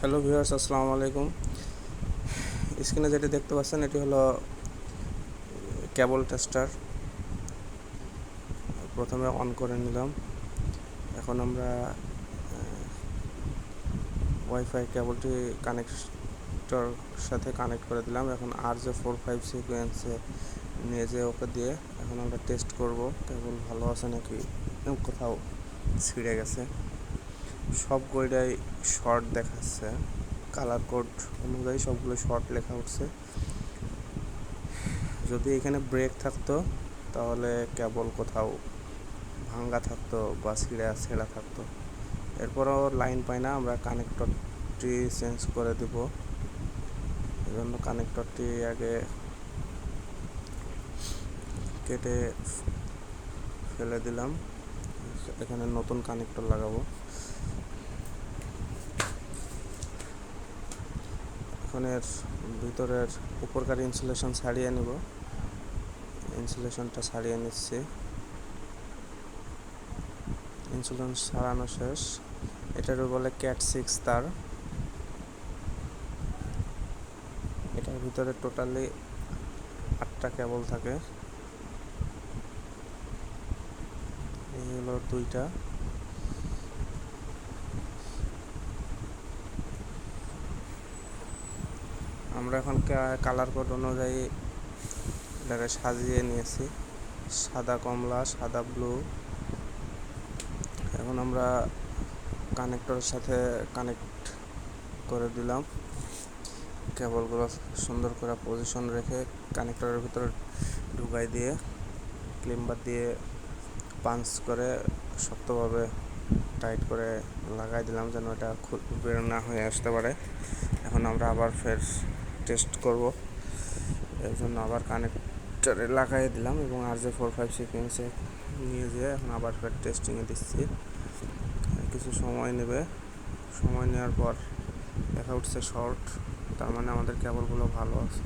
Hello viewers, আসসালামু আলাইকুম। স্ক্রিনে যেটি দেখতে পাচ্ছেন, এটি হলো কেবল টেস্টার। প্রথমে অন করে নিলাম। এখন আমরা ওয়াইফাই কেবলটি কানেক্টর সাথে কানেক্ট করে দিলাম। এখন আর যে ফোর ফাইভ সিকোয়েন্সে নিয়ে যে ওকে দিয়ে এখন আমরা টেস্ট করব। কেবল ভালো আছে নাকি? কোথাও ছিঁড়ে গেছে। সব বইটাই শর্ট দেখাচ্ছে কালার কোড অনুযায়ী সবগুলো শর্ট লেখা উঠছে। যদি এখানে ব্রেক থাকতো, তাহলে কেবল কোথাও ভাঙ্গা থাকতো বা ছিঁড়া, ছেঁড়া থাকতো। এরপরও লাইন পাই না, আমরা কানেক্টরটি চেঞ্জ করে দেব। এজন্য কানেক্টরটি আগে কেটে ফেলে দিলাম। এখানে নতুন কানেক্টর লাগাবো। এখন এর ভিতরের উপরকার ইনসুলেশন ছাড়িয়ে নেব। ইনসুলেশনটা ছাড়িয়ে নিচ্ছি। ইনসুলেশন ছাড়ানো শেষ। এটার বলে ক্যাট সিক্স তার। এটার ভিতরে টোটালি আটটা কেবল থাকে। এই হলো দুইটা। আমরা এখন কালার কোড অনুযায়ী এটাকে সাজিয়ে নিয়েছি। সাদা কমলা, সাদা ব্লু এখন আমরা কানেক্টরের সাথে কানেক্ট করে দিলাম। কেবলগুলো সুন্দর করে পজিশন রেখে কানেক্টরের ভিতরে ঢুকাই দিয়ে ক্লিম্বার দিয়ে পাঞ্চ করে শক্তভাবে টাইট করে লাগাই দিলাম যেন এটা খুব বের না হয়ে আসতে পারে। এখন আমরা আবার ফের টেস্ট করব। এর জন্য আবার কানেক্টারে লাগাই দিলাম এবং আর যে ফোর ফাইভ সিকুয়েন্সে নিয়ে যেয়ে এখন আবার ফের টেস্টিংয়ে দিচ্ছি। কিছু সময় নেবে। সময় নেওয়ার পর দেখা উঠছে শর্ট তার মানে আমাদের কেবলগুলো ভালো আছে।